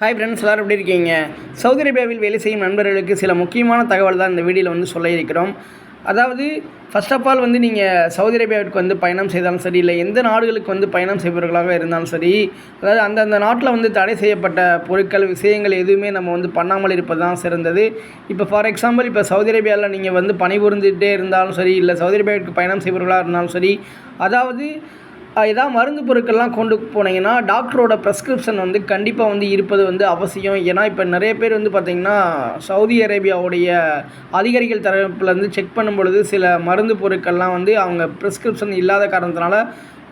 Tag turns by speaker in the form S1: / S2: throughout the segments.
S1: Hi friends எல்லோரும் எப்படி இருக்கீங்க? சவுதி அரேபியாவில் வேலை செய்யும் நண்பர்களுக்கு சில முக்கியமான தகவல் தான் இந்த வீடியோவில் வந்து சொல்ல இருக்கிறோம். அதாவது ஃபஸ்ட் ஆஃப் ஆல் வந்து நீங்கள் சவுதி அரேபியாவிற்கு வந்து பயணம் செய்தாலும் சரி இல்லை எந்த நாடுகளுக்கு வந்து பயணம் செய்பவர்களாக இருந்தாலும் சரி அதாவது அந்தந்த நாட்டில் வந்து தடை செய்யப்பட்ட பொருட்கள் விஷயங்கள் எதுவுமே நம்ம வந்து பண்ணாமல் இருப்பது தான் சிறந்தது. இப்போ ஃபார் எக்ஸாம்பிள் இப்போ சவுதி அரேபியாவில் நீங்கள் வந்து பணிபுரிந்துகிட்டே இருந்தாலும் சரி இல்லை சவுதி அரேபியாவிற்கு பயணம் செய்பவர்களாக இருந்தாலும் சரி அதாவது ஏதாவது மருந்து பொருட்கள்லாம் கொண்டு போனீங்கன்னா டாக்டரோட ப்ரெஸ்கிரிப்ஷன் வந்து கண்டிப்பாக வந்து இருப்பது வந்து அவசியம். ஏன்னா இப்போ நிறைய பேர் வந்து பார்த்திங்கன்னா சவுதி அரேபியாவுடைய அதிகாரிகள் தரப்புலேருந்து செக் பண்ணும் பொழுது சில மருந்து பொருட்கள்லாம் வந்து அவங்க ப்ரெஸ்கிரிப்ஷன் இல்லாத காரணத்தினால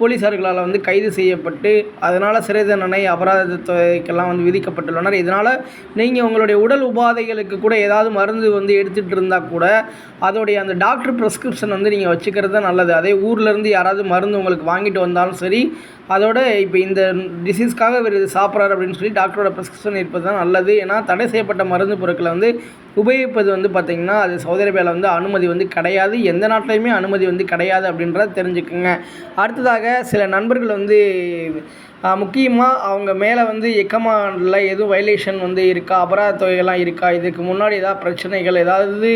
S1: போலீஸார்களால் வந்து கைது செய்யப்பட்டு அதனால் சிறை தண்டனை அபராத தொகைக்கெல்லாம் வந்து விதிக்கப்பட்டுள்ளனர். இதனால் நீங்கள் உங்களுடைய உடல் உபாதைகளுக்கு கூட ஏதாவது மருந்து வந்து எடுத்துகிட்டு இருந்தால் கூட அதோடைய அந்த டாக்டர் ப்ரெஸ்கிரிப்ஷன் வந்து நீங்கள் வச்சுக்கிறது தான் நல்லது. அதே ஊர்லேருந்து யாராவது மருந்து உங்களுக்கு வாங்கிட்டு வந்தாலும் சரி அதோட இப்போ இந்த டிசீஸ்க்காக இவர் இது சாப்பிட்றாரு அப்படின்னு சொல்லி டாக்டரோட ப்ரெஸ்கிரிப்ஷன் இருப்பது தான் நல்லது. ஏன்னா தடை செய்யப்பட்ட மருந்து பொருட்களை வந்து உபயோகிப்பது வந்து பார்த்திங்கன்னா அது சவுதி அரேபியாவில் வந்து அனுமதி வந்து கிடையாது. எந்த நாட்டிலையுமே அனுமதி வந்து கிடையாது அப்படின்றத தெரிஞ்சுக்குங்க. அடுத்ததாக சில நண்பர்கள் வந்து முக்கியமாக அவங்க மேலே வந்து எக்கமானில் எதுவும் வயலேஷன் வந்து இருக்கா? அபராத தொகைகள்லாம் இருக்கா? இதுக்கு முன்னாடி ஏதாவது பிரச்சனைகள் ஏதாவது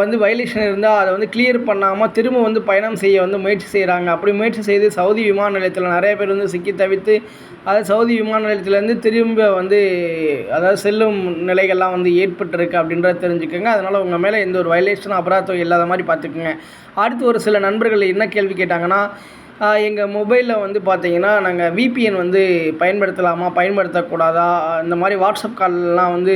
S1: வந்து வயலேஷன் இருந்தால் அதை வந்து கிளியர் பண்ணாமல் திரும்ப வந்து பயணம் செய்ய வந்து முயற்சி செய்கிறாங்க அப்படி முயற்சி செய்து சவுதி விமான நிலையத்தில் நிறைய பேர் வந்து சிக்கி தவித்து அதாவது சவுதி விமான நிலையத்துலேருந்து திரும்ப வந்து அதாவது செல்லும் நிலைகள்லாம் வந்து ஏற்பட்டுருக்கு அப்படின்றத தெரிஞ்சுக்கோங்க. அதனால் உங்கள் மேலே எந்த ஒரு வயலேஷனும் அபராதம் இல்லாத மாதிரி பார்த்துக்குங்க. அடுத்து ஒரு சில நண்பர்கள் என்ன கேள்வி கேட்டாங்கன்னா எங்கள் மொபைலில் வந்து பார்த்தீங்கன்னா நாங்கள் விபிஎன் வந்து பயன்படுத்தலாமா பயன்படுத்தக்கூடாதா? இந்த மாதிரி வாட்ஸ்அப் கால்லாம் வந்து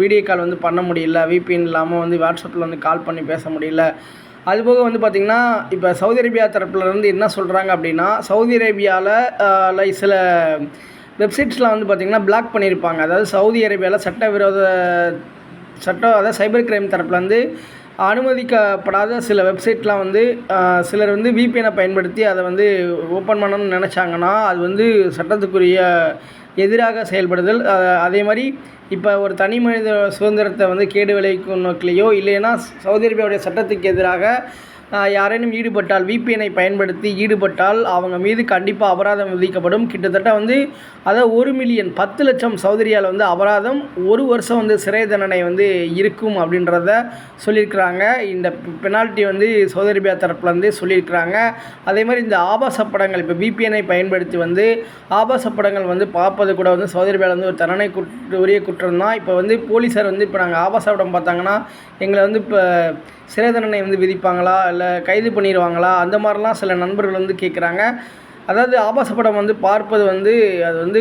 S1: வீடியோ கால் வந்து பண்ண முடியல. விபிஎன் இல்லாமல் வந்து வாட்ஸ்அப்பில் வந்து கால் பண்ணி பேச முடியல. அதுபோக வந்து பார்த்திங்கன்னா இப்போ சவுதி அரேபியா தரப்புலேருந்து என்ன சொல்கிறாங்க அப்படின்னா சவுதி அரேபியாவில் சில வெப்சைட்ஸ்லாம் வந்து பார்த்திங்கன்னா பிளாக் பண்ணியிருப்பாங்க அதாவது சவுதி அரேபியாவில் சட்டவிரோத சட்டம் அதாவது சைபர் கிரைம் தரப்புலேருந்து அனுமதிக்கப்படாத சில வெப்சைட்லாம் வந்து சிலர் வந்து விபிஎனை பயன்படுத்தி அதை வந்து ஓப்பன் பண்ணணும்னு நினச்சாங்கன்னா அது வந்து சட்டத்துக்குரிய எதிராக செயல்படுதல். அதே மாதிரி இப்போ ஒரு தனி மனித சுதந்திரத்தை வந்து கேடு விளைவிக்கும் நோக்கிலேயோ இல்லைன்னா சவுதி அரேபியாவுடைய சட்டத்துக்கு எதிராக யாரேனும் ஈடுபட்டால் விபிஎனை பயன்படுத்தி ஈடுபட்டால் அவங்க மீது கண்டிப்பாக அபராதம் விதிக்கப்படும். கிட்டத்தட்ட வந்து அதாவது ஒரு மில்லியன் பத்து லட்சம் சௌதரியால் வந்து அபராதம் ஒரு வருஷம் வந்து சிறை தண்டனை வந்து இருக்கும் அப்படின்றத சொல்லியிருக்கிறாங்க. இந்த பெனால்ட்டி வந்து சவுதி அரேபியா வந்து சொல்லியிருக்கிறாங்க. அதே மாதிரி இந்த ஆபாச படங்கள் இப்போ விபிஎனை பயன்படுத்தி வந்து ஆபாச படங்கள் வந்து பார்ப்பது கூட வந்து சவுதி அரேபியாவில் வந்து ஒரு தண்டனை குற்ற உரிய குற்றம் தான். இப்போ வந்து போலீஸார் வந்து இப்போ நாங்கள் ஆபாச படம் பார்த்தாங்கன்னா எங்களை வந்து இப்போ சிறை தண்டனை வந்து விதிப்பாங்களா? இல்லை கைது பண்ணிடுவாங்களா அந்த மாதிரிலாம் சில நண்பர்கள் வந்து கேட்குறாங்க அதாவது ஆபாச படம் வந்து பார்ப்பது வந்து அது வந்து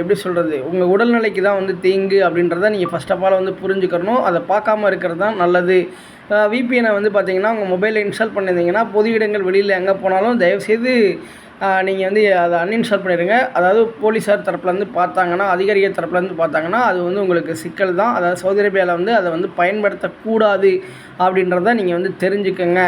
S1: எப்படி சொல்கிறது உங்கள் உடல்நிலைக்கு தான் வந்து தீங்கு அப்படின்றத நீங்கள் ஃபஸ்ட் ஆஃப் ஆல் வந்து புரிஞ்சுக்கணும். அதை பார்க்காம இருக்கிறது தான் நல்லது. விபிஎனை வந்து பார்த்தீங்கன்னா உங்கள் மொபைலில் இன்ஸ்டால் பண்ணியிருந்தீங்கன்னா பொது இடங்கள் வெளியில் எங்கே போனாலும் தயவுசெய்து நீங்கள் வந்து அதை அன்இன்ஸ்டால் பண்ணிடுங்க. அதாவது போலீஸார் தரப்புலேருந்து பார்த்தாங்கன்னா அதிகாரிகள் தரப்புலேருந்து பார்த்தாங்கன்னா அது வந்து உங்களுக்கு சிக்கல் தான். அதாவது சவுதி அரேபியாவில் வந்து அதை வந்து பயன்படுத்தக்கூடாது அப்படின்றத நீங்கள் வந்து தெரிஞ்சுக்கோங்க.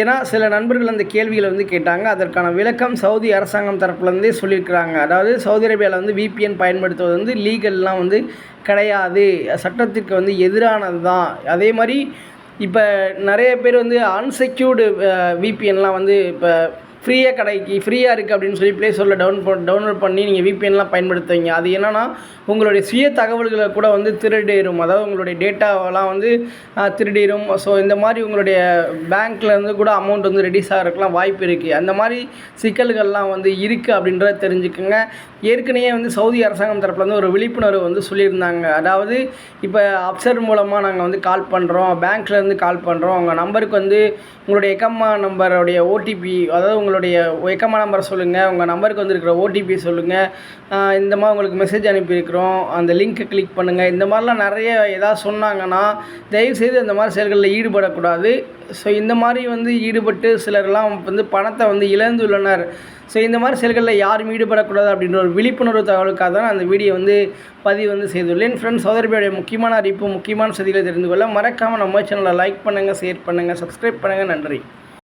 S1: ஏன்னா சில நண்பர்கள் அந்த கேள்விகளை வந்து கேட்டாங்க. அதற்கான விளக்கம் சவுதி அரசாங்கம் தரப்புலேருந்தே சொல்லியிருக்கிறாங்க. அதாவது சவுதி அரேபியாவில் வந்து விபிஎன் பயன்படுத்துவது வந்து லீகல்லாம் வந்து கிடையாது. சட்டத்திற்கு வந்து எதிரானது தான். அதே மாதிரி இப்போ நிறைய பேர் வந்து அன்செக்யூர்டு விபிஎன்லாம் வந்து இப்போ ஃப்ரீயாக கிடைக்கி ஃப்ரீயாக இருக்குது அப்படின்னு சொல்லி ப்ளே ஸ்டோரில் டவுன் டவுன்லோட் பண்ணி நீங்கள் விபிஎன்லாம் பயன்படுத்துவீங்க. அது என்னென்னா உங்களுடைய சுய தகவல்களை கூட வந்து திருடிடும். அதாவது உங்களுடைய டேட்டாவெல்லாம் வந்து திருடிடும். ஸோ இந்த மாதிரி உங்களுடைய பேங்க்லேருந்து கூட அமௌண்ட் வந்து ரெடியூஸ் ஆகிறதுக்குலாம் வாய்ப்பு இருக்குது அந்த மாதிரி சிக்கல்கள்லாம் வந்து இருக்குது அப்படின்றத தெரிஞ்சுக்கோங்க. ஏற்கனவே வந்து சவுதி அரசாங்கம் தரப்பில் வந்து ஒரு விழிப்புணர்வு வந்து சொல்லியிருந்தாங்க. அதாவது இப்போ அப்சர் மூலமாக நாங்கள் வந்து கால் பண்ணுறோம் பேங்க்லேருந்து கால் பண்ணுறோம் உங்கள் நம்பருக்கு வந்து உங்களுடைய எக்கம்மா நம்பருடைய ஓடிபி அதாவது உங்களுடைய எக்கம்மா நம்பரை சொல்லுங்கள் உங்கள் நம்பருக்கு வந்திருக்கிற ஓடிபி சொல்லுங்கள் இந்த மாதிரி உங்களுக்கு மெசேஜ் அனுப்பியிருக்கிறோம். அந்த லிங்க்கை கிளிக் பண்ணுங்கள் இந்த மாதிரிலாம் நிறைய ஏதாவது சொன்னாங்கன்னா தயவுசெய்து அந்த மாதிரி செயல்களில் ஈடுபடக்கூடாது. ஸோ இந்த மாதிரி வந்து ஈடுபட்டு சிலர்லாம் வந்து பணத்தை வந்து இழந்துள்ளனர். ஸோ இந்த மாதிரி செயல்களில் யாரும் ஈடுபடக்கூடாது அப்படின்ற ஒரு விழிப்புணர்வு தகவலுக்காக தான் அந்த வீடியோ வந்து பதிவு வந்து செய்துள்ளேன். ஃப்ரெண்ட்ஸ் சௌதரபியோடைய முக்கியமான அறிவிப்பு முக்கியமான செய்திகளை தெரிந்து கொள்ள மறக்காமல் நம்ம சேனலை லைக் பண்ணுங்கள் ஷேர் பண்ணுங்கள் சப்ஸ்கிரைப் பண்ணுங்கள் நன்றி.